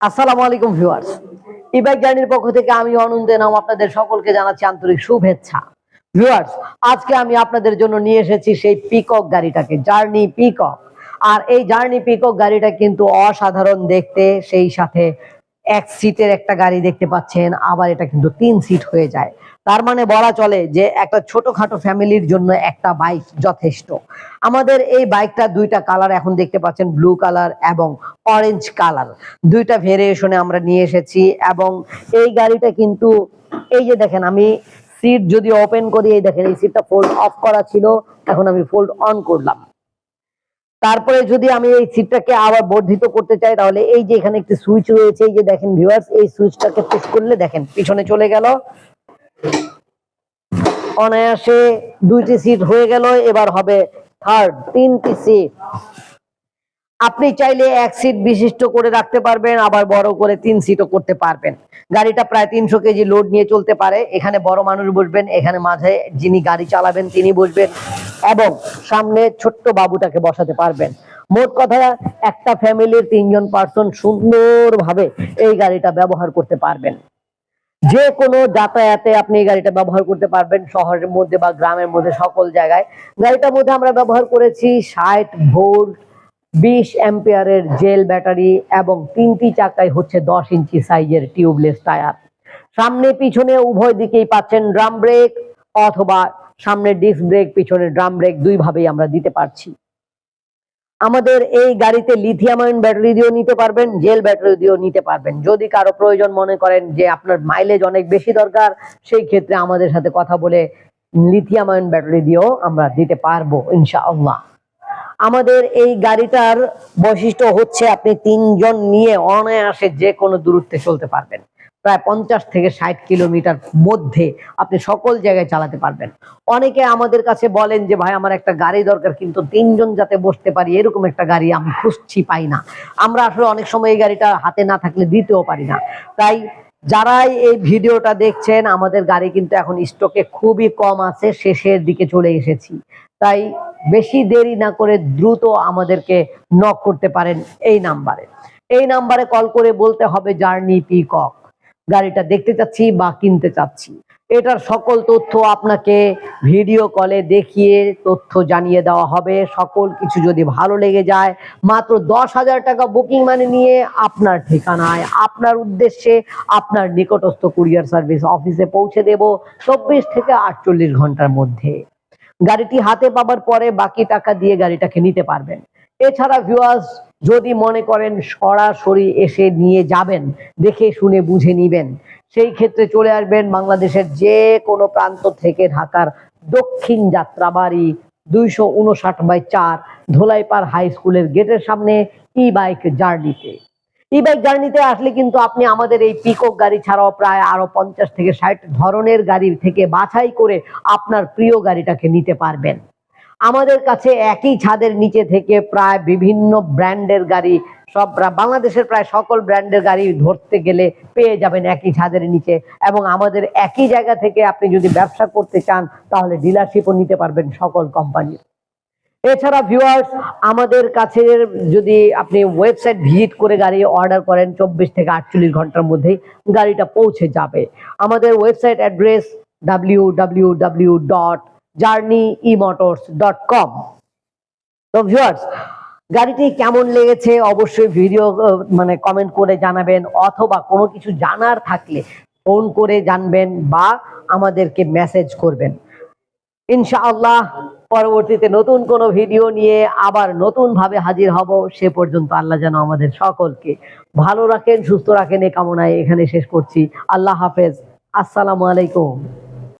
আসসালামু আলাইকুম viewers. E-bike জার্নির পক্ষ থেকে আমি অনন্ত নাম আপনাদের সকলকে জানাচ্ছি আন্তরিক শুভেচ্ছা। ভিউয়ার্স, আজকে আমি আপনাদের জন্য নিয়ে এসেছি সেই পিকক গাড়িটাকে জার্নি পিকক আর এই জার্নি পিকক গাড়িটা কিন্তু অসাধারণ দেখতে, সেই সাথে এক সিটের একটা গাড়ি দেখতে পাচ্ছেন, আবার এটা কিন্তু তিন সিট হয়ে যায়। তার মানে বলা চলে যে একটা ছোটখাটো ফ্যামিলির জন্য একটা বাইক যথেষ্ট। আমাদের এই বাইকটা দুইটা কালার এখন দেখতে পাচ্ছেন ব্লু কালার এবং অরেঞ্জ কালার দুইটা ভেরিয়েশনে আমরা নিয়ে এসেছি এবং এই গাড়িটা কিন্তু, এই যে দেখেন আমি সিট যদি ওপেন করি, এই দেখেন এই সিটটা ফোল্ড অফ করা ছিল, এখন আমি ফোল্ড অন করলাম। তারপরে যদি আমি এই সিটটাকে আবার বর্ধিত করতে চাই, তাহলে এই যে এখানে একটি সুইচ রয়েছে, এই যে দেখেন ভিউয়ার্স এই সুইচটাকে পুশ করলে দেখেন পিছনে চলে গেল। অনায়াসে দুইটি সিট হয়ে গেল, এবার হবে থার্ড তিনটি সিট আপনি চাইলে এক সিট বিশিষ্ট করে রাখতে পারবেন, আবার বড় করে তিন সিটও করতে পারবেন। গাড়িটা প্রায় তিনশো কেজি লোড নিয়ে চলতে পারে। এখানে বড় মানুষ বসবেন, এখানে মাঝে যিনি গাড়ি চালাবেন, তিনি বসবেন। এবং সামনে ছোট্ট বাবুটাকে বসাতে পারবেন। মোট কথা, একটা ফ্যামিলির তিনজন পার্সন সুন্দরভাবে এই গাড়িটা ব্যবহার করতে পারবেন। যে কোনো যাতায়াতে আপনি এই গাড়িটা ব্যবহার করতে পারবেন শহরের মধ্যে বা গ্রামের মধ্যে সকল জায়গায়। গাড়িটার মধ্যে আমরা ব্যবহার করেছি ষাট ভোল্ট, বিশ অ্যাম্পিয়ারের জেল ব্যাটারি এবং তিনটি চাকায় হচ্ছে দশ ইঞ্চি সাইজের টিউবলেস টায়ার। সামনে পিছনে উভয় দিকেই পাচ্ছেন ড্রাম ব্রেক অথবা সামনে ডিস্ক ব্রেক পিছনে ড্রাম ব্রেক দুই ভাবেই আমরা দিতে পারছি। আমাদের এই গাড়িতে লিথিয়াম আয়ন ব্যাটারি দিয়েও নিতে পারবেন জেল ব্যাটারি দিয়েও নিতে পারবেন। যদি কারও প্রয়োজন মনে করেন যে আপনার মাইলেজ অনেক বেশি দরকার, সেই ক্ষেত্রে আমাদের সাথে কথা বলে লিথিয়াম আয়ন ব্যাটারি দিয়েও আমরা দিতে পারব, ইনশাআল্লাহ। আমাদের এই গাড়িটার বৈশিষ্ট্য হচ্ছে আপনি তিনজন নিয়ে অনায়াসে যে কোনো দূরত্বে চলতে পারবেন। প্রায় পঞ্চাশ থেকে ষাট কিলোমিটার মধ্যে আপনি সকল জায়গায় চালাতে পারবেন। অনেকে আমাদের কাছে বলেন যে, ভাই, আমার একটা গাড়ি দরকার, কিন্তু তিনজন যাতে বসতে পারি, এরকম একটা গাড়ি আমি খুঁজছি পাই না। আমরা আসলে অনেক সময় এই গাড়িটা হাতে না থাকলে দিতেও পারি না। তাই যারাই এই ভিডিওটা দেখছেন, আমাদের গাড়ি কিন্তু এখন স্টকে খুবই কম আছে, শেষের দিকে চলে এসেছি। তাই বেশি দেরি না করে দ্রুত আমাদেরকে নক করতে পারেন এই নাম্বারে। এই নাম্বারে কল করে বলতে হবে জার্নি পিকক গাড়িটা দেখতে চাচ্ছি বা কিনতে চাচ্ছি। এটার সকল তথ্য আপনাকে ভিডিও কলে দেখিয়ে তথ্য জানিয়ে দেওয়া হবে। সকল কিছু যদি ভালো লেগে যায়, মাত্র দশ হাজার টাকা বুকিং মানে নিয়ে আপনার ঠিকানায়, আপনার উদ্দেশ্যে আপনার নিকটস্থ কুরিয়ার সার্ভিস অফিসে পৌঁছে দেব চব্বিশ থেকে আটচল্লিশ ঘণ্টার মধ্যে। গাড়িটি হাতে পাবার পরে বাকি টাকা দিয়ে গাড়িটাকে নিতে পারবেন। এছাড়া ভিউয়ার্স যদি মনে করেন সরাসরি এসে নিয়ে যাবেন, দেখে শুনে বুঝে নিবেন, সেই ক্ষেত্রে চলে আসবেন বাংলাদেশের যে কোনো প্রান্ত থেকে ঢাকার দক্ষিণ যাত্রাবাড়ি দুইশো উনষাট বাই চার ধোলাইপাড় হাই স্কুলের গেটের সামনে ই বাইক জার্নিতে ই বাইক জার্নিতে আসলে কিন্তু আপনি আমাদের এই পিকক গাড়ি ছাড়াও প্রায় আরও পঞ্চাশ থেকে ষাট ধরনের গাড়ি থেকে বাছাই করে আপনার প্রিয় গাড়িটাকে নিতে পারবেন। আমাদের কাছে একই ছাদের নিচে থেকে প্রায় বিভিন্ন ব্র্যান্ডের গাড়ি, সব বাংলাদেশের প্রায় সকল ব্র্যান্ডের গাড়ি ধরতে গেলে পেয়ে যাবেন একই ছাদের নিচে এবং আমাদের একই জায়গা থেকে আপনি যদি ব্যবসা করতে চান, তাহলে ডিলারশিপও নিতে পারবেন সকল কোম্পানির এছাড়া ভিউয়ার্স আমাদের কাছে যদি আপনি ওয়েবসাইট ভিজিট করে গাড়ি অর্ডার করেন, চব্বিশ থেকে আটচল্লিশ ঘণ্টার মধ্যেই গাড়িটা পৌঁছে যাবে। আমাদের website address W W W dot journey dot com তো ভিউয়ার্স গাড়িটি কেমন লেগেছে অবশ্যই ভিডিও মানে কমেন্ট করে জানাবেন, অথবা কোনো কিছু জানার থাকলে ফোন করে জানবেন বা আমাদেরকে মেসেজ করবেন। ইনশাআল্লাহ, পরবর্তীতে নতুন কোনো ভিডিও নিয়ে আবার নতুন ভাবে হাজির হব। সে পর্যন্ত আল্লাহ যেন আমাদের সকলকে ভালো রাখেন, সুস্থ রাখেন। এ কামনায় এখানে শেষ করছি। আল্লাহ হাফেজ। আসসালামু আলাইকুম।